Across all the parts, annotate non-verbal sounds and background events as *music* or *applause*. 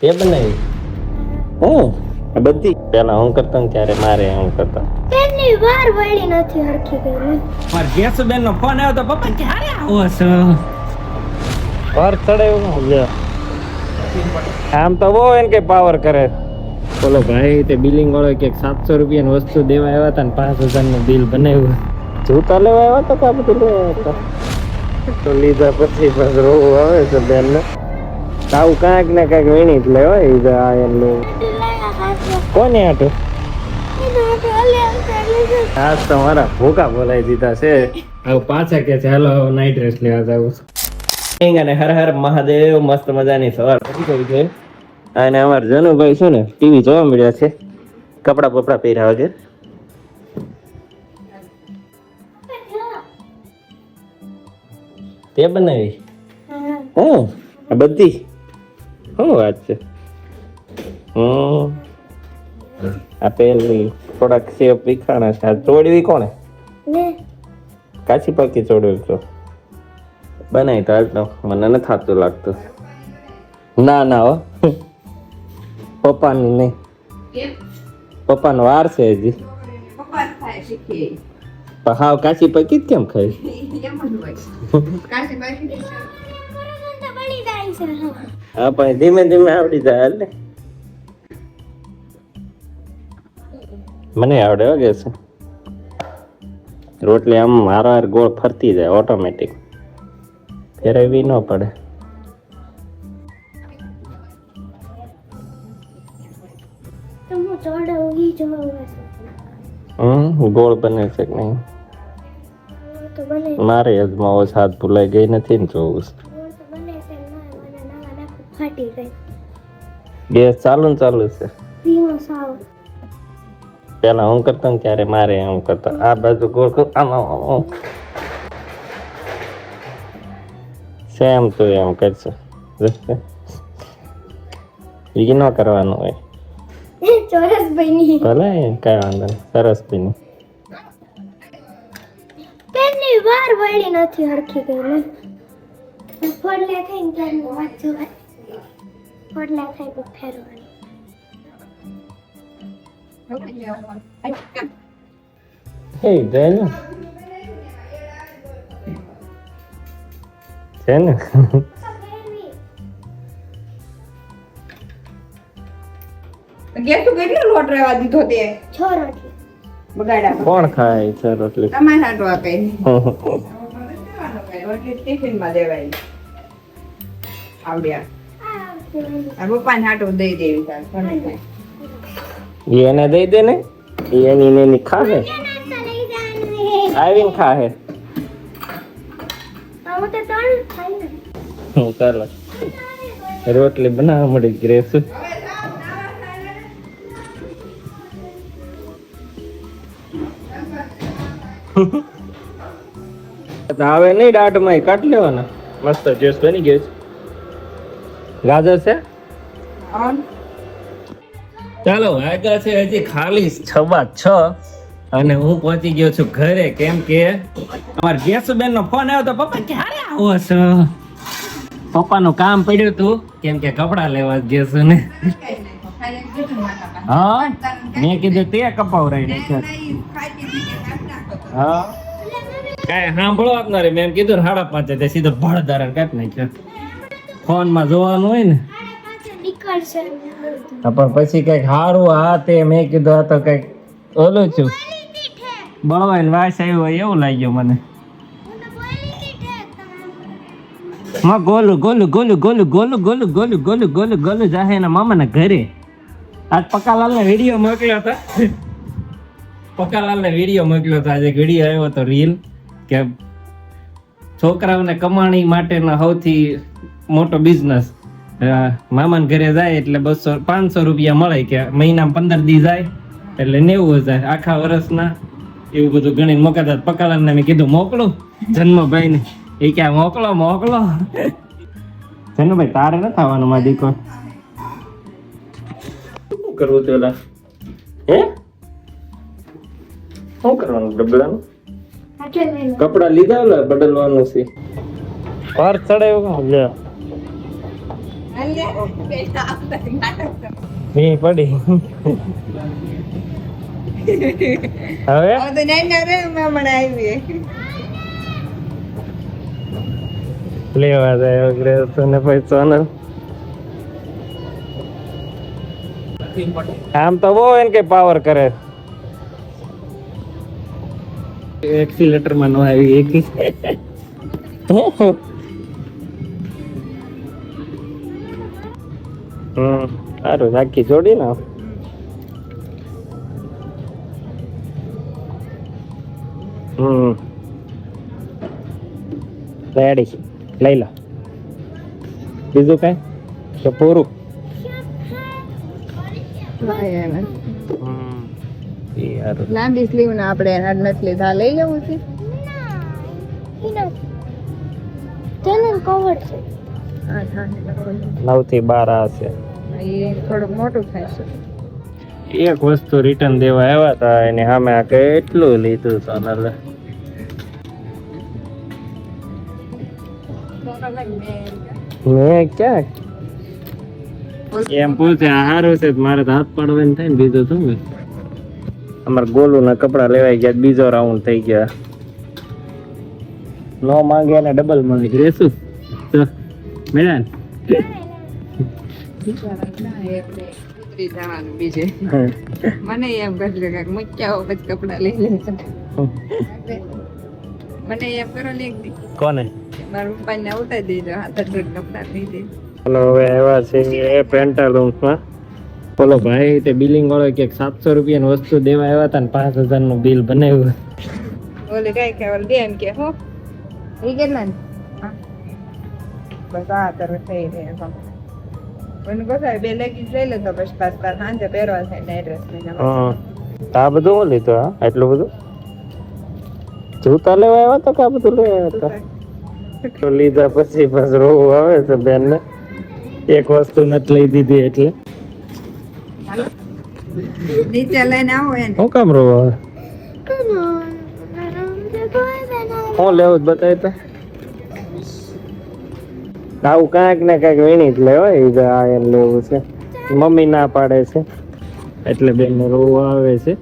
તે બનાવી. હું બધી? પેલા હું કરતો ને ત્યારે મારે હું કરતો. તેની વાર વળી નથી હરખી ગઈ મારા ગેસુબેન નો ફોન આવ્યો તો પપ્પા ક્યારે આવો છો? પર ચડાવ્યું લે. આમ તો બહુ એને કે પાવર કરે. બોલો ભાઈ તે બિલિંગ વાળો કે સાતસો રૂપિયાની વસ્તુ દેવા આવ્યા હતા ને પાંચ હજારનું બિલ બનાવ્યું. જૂતા લેવા આવ્યા હતા કે આ બધું લેવા આવ્યા હતા? તો લીધા પછી બસ રોવું આવે છે બેન ને આવું કાંઈક ને કાંઈક વીણી જ લેવાય તો આ એનું કોને આટું આજ તો મારા ભૂકા બોલાવી દીધા છે. હવે પાછા કે છે હાલો નાઇટ રેસ્ટ લેવા જાવું છે. અને હર હર મહાદેવ મસ્ત મજાની સવાર. થઈ ગઈ છે? અને અમારા જનુભાઈ છે ને ટીવી જોવા મળ્યા છે. કપડા બપડા પહેર્યા વગર. તે બનાવી? હું. આ બધી? શું વાત છે હમ આ પેલી થોડાક સેવ પીખાણા છે આ ચોડવી કોણે કાચી પાકી ચોડવી તો. બનાવી તો હાલતો મને નથી થતું લાગતું. ના ના હો. પપ્પાની નહીં. પપ્પાનો વાર છે હજી. હાવ કાચી પાકી કેમ ખાઈ *laughs* *laughs* હા પણ ધીમે ધીમે આવડી જાય હાલ મને આવડે વાગે છે રોટલી આમ હારો હાર ગોળ ફરતી જાય ઓટોમેટિક ફેરવવી ન પડે. હમ ગોળ બને છે કે નહીં? મારે અજમાવો હાથ ભૂલાઈ ગઈ નથી ને જોવું છે. ફાટી ગઈ ગેસ ચાલુ ને ચાલુ છે. ધીમો સાવ. પેલા હું કરતો ને ત્યારે મારે એમ કરતો. આ બાજુ ગોળ કર. આમ આમ સેમ તો એમ કરશે. ઈ ન કરવાનું હોય. ચોરસ બની ભલે કઈ વાંધો નહીં. સરસ બની પેલી વાર વળી નથી હરખી ગઈ ને ફોડલા થાય ને ત્યારે વાત જોવાય. હે જાય ને છે ને ગેસ તો કેટલો લોટ રહેવા દીધો તે? છ રોટલી. બગાડ્યા કોણ ખાય છે રોટલી? તમારે હાટો આપે રોટલી ટિફિનમાં દેવાય. આવડ્યા. એને દઈ દે ને? એની એની ખાહે? આવીને ખાહે. હું ચાલો. રોટલી બનાવવા મળી ગ્રેસ *laughs* હવે નહીં દાંતમાં કાઢ લેવાના. મસ્ત જ્યુસ બની ગયો છે. ગાજર છે? ચાલો વાગ્યા છે હજી ખાલી છવા છ અને હું પહોંચી ગયો છું ઘરે. કેમ કે અમારા ગેસુબેન નો ફોન આવ્યો તો પપ્પા ક્યારે આવો છો? પપ્પાનું કામ પડ્યું હતું કેમ કે કપડા લેવા ગેસુ ને હા? મેં કીધું તે કપાવરાઈ નાખ્યા હા? કાંઈ સાંભળો આપનારે. મેં કીધું સાડા પાંચે સીધો સીધો ભળદારણ કાપી નાખ્યો. ફોનમાં જોવાનું હોય ને? પણ પછી કંઈક હારું હા તે મેં કીધું આ તો કંઈક ઓલું છું. બળવાઈને વાસ આવ્યો હોય એવું લાગ્યું મને. માં ગોલું ગોલું ગોલું ગોલું ગોલું ગોલું ગોલું ગોલું ગોલું ગોલું જાહે એના મામાના ઘરે. આજ પકાલાલને વીડિયો મોકલ્યો હતો પકાલાલને વીડિયો મોકલ્યો હતો આજે વીડિયો આવ્યો હતો રીલ કે છોકરાઓને કમાણી માટેના સૌથી મોટો બિઝનેસ મામાના ઘરે જાય એટલે બસો પાંચસો રૂપિયા મળે કે મહિના પંદર દી જાય એટલે નેવું હજાર. આખા વર્ષના એવું બધું ગણીને મોકલતા પકાલાને મેં કીધું મોકલું. જન્મભાઈ ને એ ક્યાં મોકલો મોકલો. જન્મભાઈ તારે ન થવાનું મારી દીકરો. શું કરવું પેલા હે? શું કરવાનું ડબલાનું? કપડા લીધા બદલવાનું છે? વાર ચડાવ્યો લે મી પડી. હવે? હવે તો નહીં ના હમણાં આવી લેવા જાય વગેરે તને પૈસો ને આમ તો બહુ એને કઈ પાવર કરે. એક્સિલેટરમાં નો આવી એક *laughs* હમ. સારું રાખી જોડી ને હમ રેડી. લઈ લો. બીજું કઈ? તો પૂરું. લાંબી સ્લીવ ના આપણે એના નથી લીધા. લઈ જવું છે. ચેનલ કવર છે. નવથી બાર આ છે. એક વસ્તુ રિટર્ન દેવા આવ્યા હતા, એની સામે આ કેટલું લીધું સોનલે મેં ક્યાં એમ પૂછે હારું છે, મારે તો હાથ પાડવાનું થાય ને બીજું શું અમારે ગોલું ના કપડા લેવાઈ ગયા, બીજો રાઉન્ડ થઈ ગયા. નો માંગે ને ડબલ માંગે રેશું? તો મેળા ને? ઉતરી જવાનું બીજે મને એમ કરજો કે મૂક્યા પછી કપડા લઈ લે. મને એમ કરો લે કોને? મારા પપ્પા ને ઉતારી દીધો હાથ જ કપડા લઈ દે હલો હવે એવા છે એ પેન્ટર રૂમ્સમાં બોલો ભાઈ તે બિલિંગ વાળો કે સાતસો રૂપિયાની વસ્તુ દેવા આવ્યા હતા ને પાંચ હજારનું બિલ બનાવ્યું. ઓલે કઈ કે ઓલે દે એમ કે હો. એ કેટલા. બસ આ તરફ થઈ રહે મને કહે બે લેગીસ લઈ લે તો બસ પાસ પાસ સાંજે પહેરવા થાય નાઈટ ડ્રેસ લઈને હા તો આ બધું હું લીધું હા? એટલું બધું? જૂતા લેવા આવ્યા તો કા આ બધું લેવા આવ્યા તો. લીધા પછી બસ રોવું આવે છે બેન ને એક વસ્તુ નથી લઈ દીધી એટલે. નીચે લઈને આવો એને. શું કામ રોવા આવે? હું લેવું જ બતાવી તો. આવું કાંઈક ને કાંઈક વીણી જ લેવાય એ આ એને લેવું છે. મમ્મી ના પાડે છે. એટલે બેન ને રોવું આવે છે.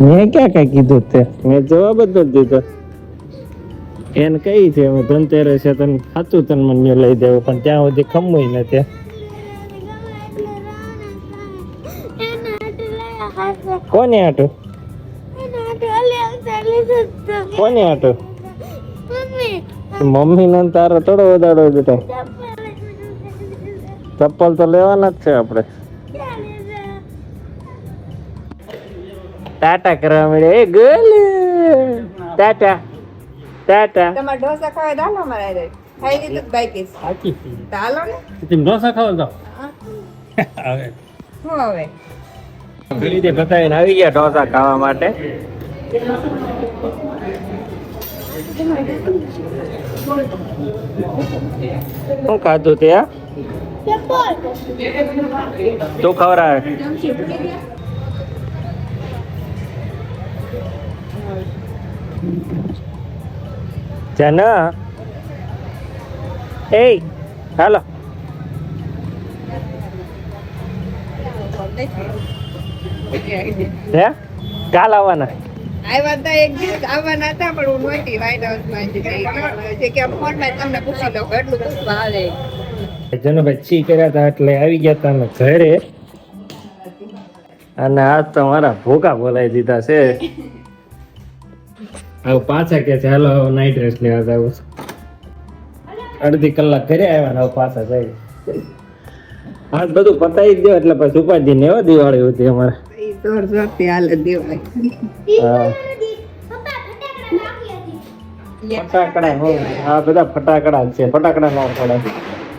મેં ક્યાં કઈ કીધું તે? મેં જવાબ જ નથી દીધો. એને કઈ છે અમે ધનતેરસ છે તને ખાતું તને મને લઈ દેવું પણ ત્યાં સુધી ખમવું નથી કોને આટું? કોને આટું? મમ્મી ને તારો થોડો વધારો બેટા. ચપ્પલ તો લેવાના જ છે આપણે ટાટા કરવા મળે એ ગલ. ટાટા. ટાટા. તમારે ઢોસા ખાવા દાલો મારા રે ખાઈ લીધું બાઈકીસ સાચી દાલો ને. તમે ઢોસા ખાવા દો હવે. હું હવે? રીતે બતાવીને આવી ગયા ઢોસા ખાવા માટે. શું ખાધું તે તો ખવડાવે? જના? એ હાલો. હે? કાલ આવવાના. આવ્યા હતા એક કર્યા હતા એટલે આવી ગયા હતા ઘરે. અને આજ તમારા મારા ભૂકા બોલાવી દીધા છે. આવું પાછા કે છે, હાલો નાઈટ ડ્રેસ લેવા જાવ અડધી કલાક ઘરે આવ્યા પાછા જાય આજ બધું પતાવી જ એટલે પછી ઉપાધિ ને હો દિવાળી હતી અમારે. ચોર ચોરથી હાલ દેવાય ફટાકડા હો આ બધા ફટાકડા છે ફટાકડા નો ફટાકડા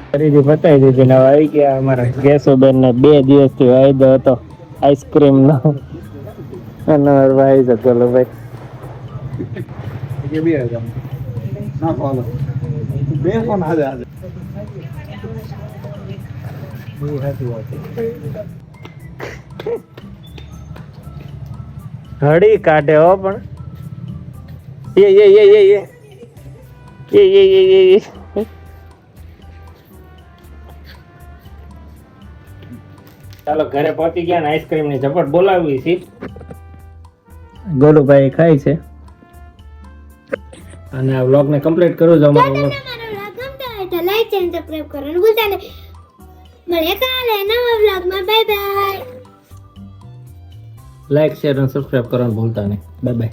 ફરીથી બતાવી દીધી ને આવી ગયા અમારા કેશુબેન ને બે દિવસથી વાયદો હતો આઈસ્ક્રીમ નો. અને વાઈ જતો લો ભાઈ. બે ફોન હળી કાઢે હો પણ. એ એ એ એ એ. એ એ એ એ એ. ચાલો ઘરે પહોંચી ગયા ને આઈસ્ક્રીમની ઝપટ બોલાવી છે. ગોલુભાઈ ખાય છે. અને આ વ્લોગ ને કમ્પ્લીટ કરું છું અમારો લાઈક ચેનલ સબસ્ક્રાઇબ કરો અને ભૂલતા નહીં. કાલે નવા વ્લોગમાં બાય બાય લાઈક શેર અને સબસ્ક્રાઇબ કરવાનું ભૂલતા નહીં. Bye bye